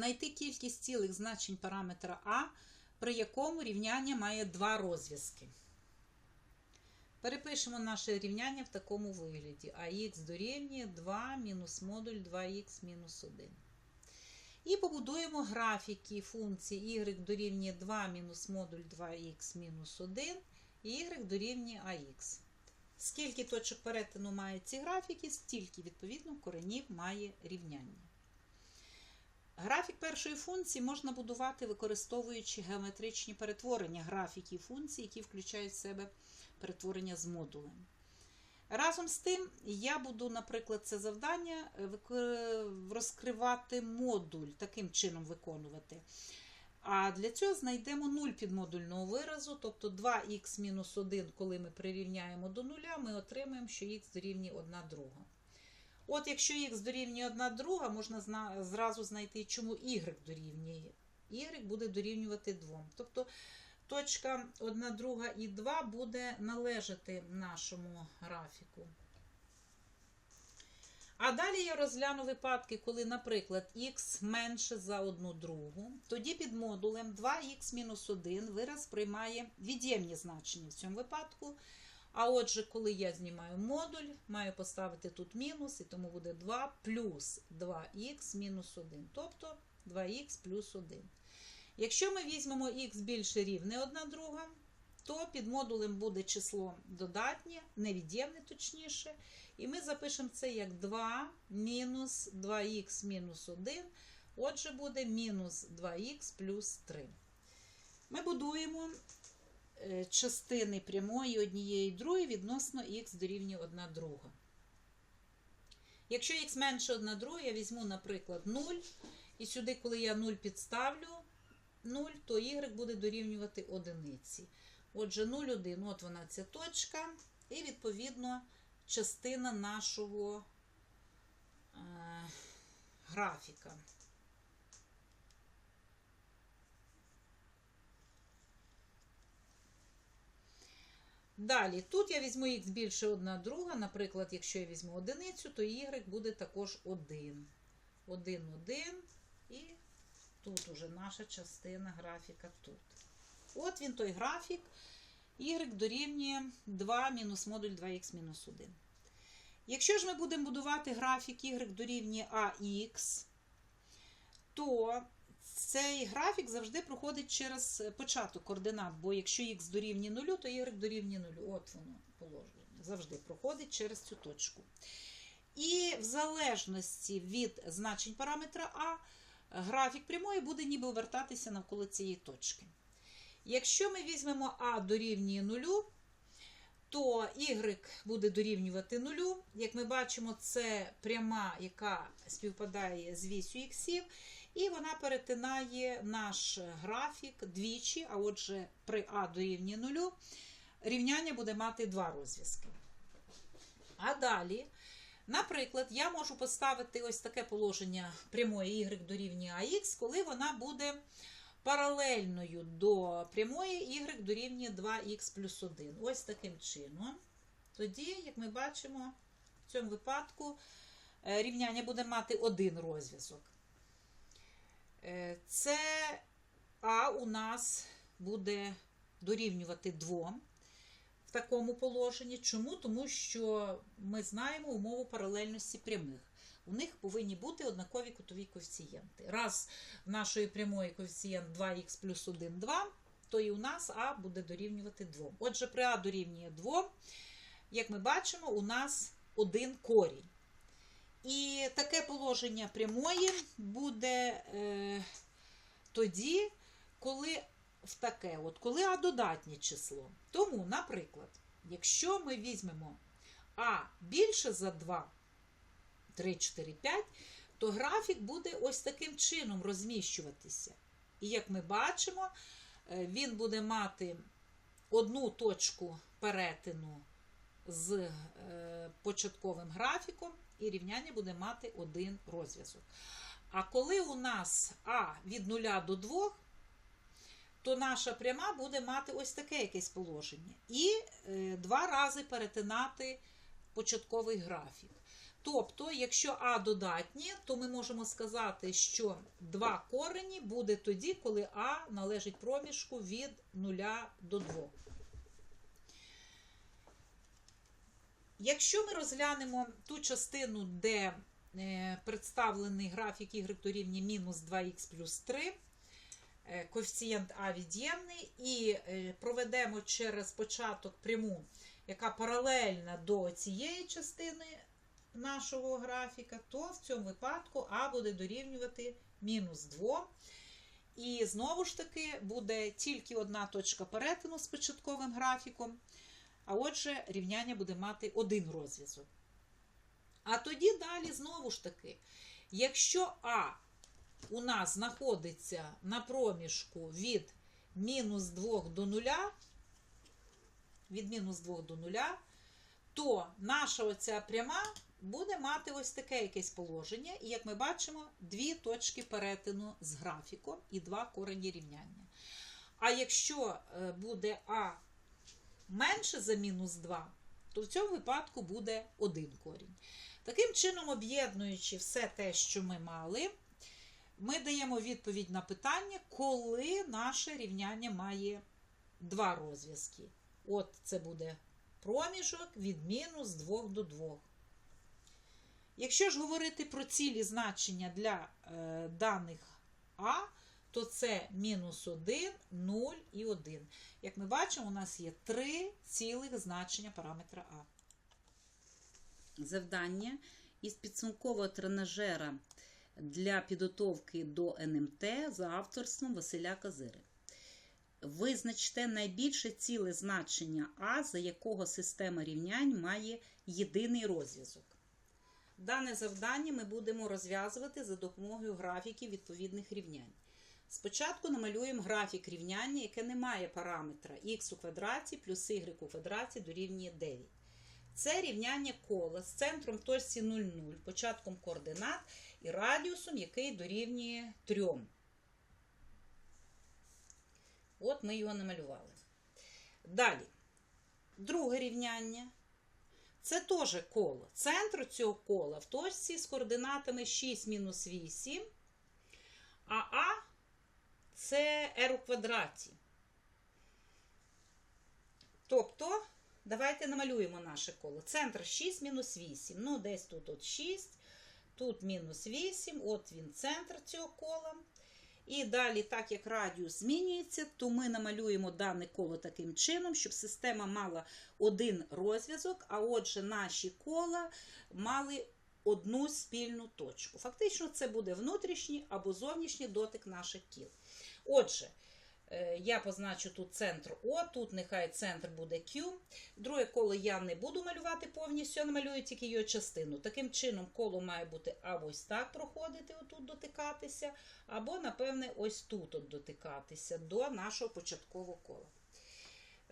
знайти кількість цілих значень параметра А, при якому рівняння має два розв'язки. Перепишемо наше рівняння в такому вигляді. АХ дорівнює 2 мінус модуль 2х мінус 1. І побудуємо графіки функції y дорівнює 2 мінус модуль 2х мінус 1 і y дорівнює ax. Скільки точок перетину мають ці графіки, стільки, відповідно, коренів має рівняння. Першої функції можна будувати, використовуючи геометричні перетворення графіків функцій, які включають в себе перетворення з модулем. Разом з тим, я буду, наприклад, це завдання е, розкривати модуль, таким чином виконувати. А для цього знайдемо нуль підмодульного виразу, тобто 2х-1, коли ми прирівняємо до нуля, ми отримаємо, що х дорівнює 1 друга. От якщо х дорівнює 1 друга, можна зна- зразу знайти, чому y дорівнює. y буде дорівнювати 2. Тобто точка 1 друга і 2 буде належати нашому графіку. А далі я розгляну випадки, коли, наприклад, х менше за 1 другу. Тоді під модулем 2х-1 вираз приймає від'ємні значення в цьому випадку. А отже, коли я знімаю модуль, маю поставити тут мінус, і тому буде 2 плюс 2х мінус 1, тобто 2х плюс 1. Якщо ми візьмемо х більше рівне 1 друга, то під модулем буде число додатнє, невід'ємне точніше. І ми запишемо це як 2 мінус 2х мінус 1. Отже, буде мінус 2х плюс 3. Ми будуємо частини прямої однієї другої відносно х дорівнює 1 друга. Якщо х менше 1 друга, я візьму, наприклад, 0. І сюди, коли я 0 підставлю 0, то y буде дорівнювати одиниці. Отже, 0, 1, от вона ця точка. І, відповідно, частина нашого е, графіка. Далі, тут я візьму х більше 1 друга. Наприклад, якщо я візьму одиницю, то y буде також 1. 1, 1 і тут уже наша частина графіка тут. От він той графік. Y дорівнює 2 мінус модуль 2х мінус 1. Якщо ж ми будемо будувати графік y дорівнює ax, то цей графік завжди проходить через початок координат, бо якщо х дорівнює 0, то y дорівнює 0. От воно положення. Завжди проходить через цю точку. І в залежності від значень параметра А, графік прямої буде ніби обертатися навколо цієї точки. Якщо ми візьмемо А дорівнює 0, то y буде дорівнювати 0. Як ми бачимо, це пряма, яка співпадає з вісю іксів, і вона перетинає наш графік двічі, а отже, при А дорівнює 0, рівняння буде мати два розв'язки. А далі, наприклад, я можу поставити ось таке положення прямої y дорівнює ax, коли вона буде паралельною до прямої y дорівнює 2х плюс 1. Ось таким чином. Тоді, як ми бачимо, в цьому випадку е, рівняння буде мати один розв'язок. Е, Це А у нас буде дорівнювати 2 в такому положенні. Чому? Тому що ми знаємо умову паралельності прямих. У них повинні бути однакові кутові коефіцієнти. Раз в нашої прямої коефіцієнт 2х плюс 1 2, то і у нас А буде дорівнювати 2. Отже, при А дорівнює 2, як ми бачимо, у нас один корінь. І таке положення прямої буде е, тоді, коли в таке, от, коли А додатнє число. Тому, наприклад, якщо ми візьмемо А більше за 2, 3, 4, 5, то графік буде ось таким чином розміщуватися. І як ми бачимо, е, він буде мати одну точку перетину з е, початковим графіком, і рівняння буде мати один розв'язок. А коли у нас А від 0 до 2, то наша пряма буде мати ось таке якесь положення. І е, два рази перетинати початковий графік. Тобто, якщо А додатні, то ми можемо сказати, що два корені буде тоді, коли А належить проміжку від 0 до 2. Якщо ми розглянемо ту частину, де е, представлений графік y дорівнює мінус 2х плюс 3, е, коефіцієнт А від'ємний, і е, проведемо через початок пряму, яка паралельна до цієї частини нашого графіка, то в цьому випадку А буде дорівнювати мінус 2. І знову ж таки буде тільки одна точка перетину з початковим графіком. А отже, рівняння буде мати один розв'язок. А тоді далі, знову ж таки, якщо А у нас знаходиться на проміжку від мінус 2 до 0, від мінус 2 до 0, то наша оця пряма буде мати ось таке якесь положення. І, як ми бачимо, дві точки перетину з графіком і два корені рівняння. А якщо е, буде А менше за мінус 2, то в цьому випадку буде один корінь. Таким чином, об'єднуючи все те, що ми мали, ми даємо відповідь на питання, коли наше рівняння має два розв'язки. От це буде проміжок від мінус 2 до 2. Якщо ж говорити про цілі значення для е, даних А, то це мінус 1, 0 і 1. Як ми бачимо, у нас є три цілих значення параметра А. Завдання із підсумкового тренажера для підготовки до НМТ за авторством Василя Казири. Визначте найбільше ціле значення А, за якого система рівнянь має єдиний розв'язок. Дане завдання ми будемо розв'язувати за допомогою графіків відповідних рівнянь. Спочатку намалюємо графік рівняння, яке не має параметра х у квадраті плюс y у квадраті дорівнює 9. Це рівняння кола з центром точці 0,0, початком координат і радіусом, який дорівнює 3. От ми його намалювали. Далі, друге рівняння. Це теж коло. Центр цього кола в точці з координатами 6 мінус 8, а А це r у квадраті. Тобто, давайте намалюємо наше коло. Центр 6 мінус 8. Ну, десь тут от 6, тут мінус 8, от він центр цього кола. І далі, так як радіус змінюється, то ми намалюємо дане коло таким чином, щоб система мала один розв'язок, а отже, наші кола мали одну спільну точку. Фактично, це буде внутрішній або зовнішній дотик наших кіл. Отже, я позначу тут центр О, тут нехай центр буде Q. Друге коло я не буду малювати повністю, я намалюю тільки його частину. Таким чином, коло має бути або ось так проходити, отут дотикатися, або, напевне, ось тут от дотикатися до нашого початкового кола.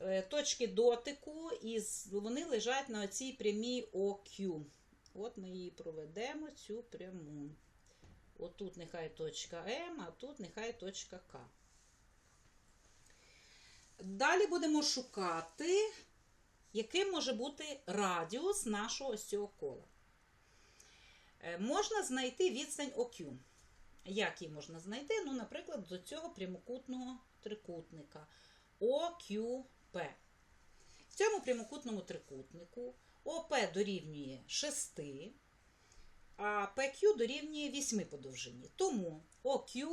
Е, Точки дотику, із, вони лежать на цій прямій ОQ. От ми її проведемо, цю пряму. Отут нехай точка М, а тут нехай точка К. Далі будемо шукати, яким може бути радіус нашого цього кола. Е, Можна знайти відстань ОК. Як її можна знайти? Ну, наприклад, до цього прямокутного трикутника ОКП. В цьому прямокутному трикутнику ОП дорівнює 6, а PQ дорівнює 8 по довжині. Тому OQ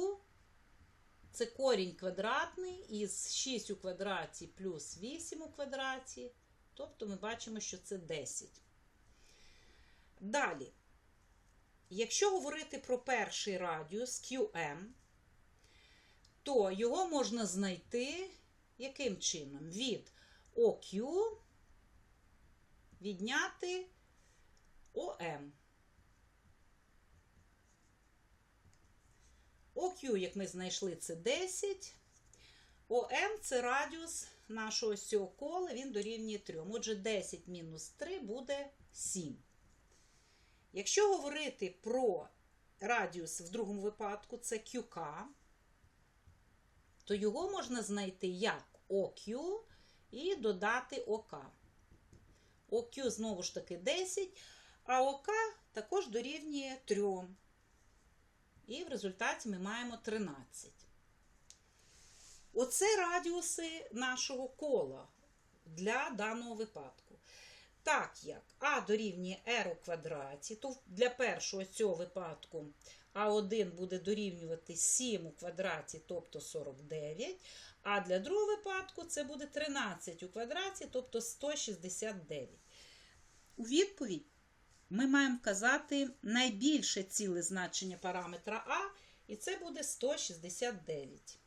це корінь квадратний із 6 у квадраті плюс 8 у квадраті. Тобто ми бачимо, що це 10. Далі, якщо говорити про перший радіус QM, то його можна знайти яким чином? Від OQ відняти ОМ. ОQ, як ми знайшли, це 10. ОМ це радіус нашого ось цього кола, він дорівнює 3. Отже, 10 мінус 3 буде 7. Якщо говорити про радіус в другому випадку, це QK, то його можна знайти як OQ і додати ОК. ОQ знову ж таки 10, а ОК також дорівнює 3. І в результаті ми маємо 13. Оце радіуси нашого кола для даного випадку. Так як а дорівнює r у квадраті, то для першого цього випадку а1 буде дорівнювати 7 у квадраті, тобто 49. А для другого випадку це буде 13 у квадраті, тобто 169. У відповідь ми маємо вказати найбільше ціле значення параметра А, і це буде 169.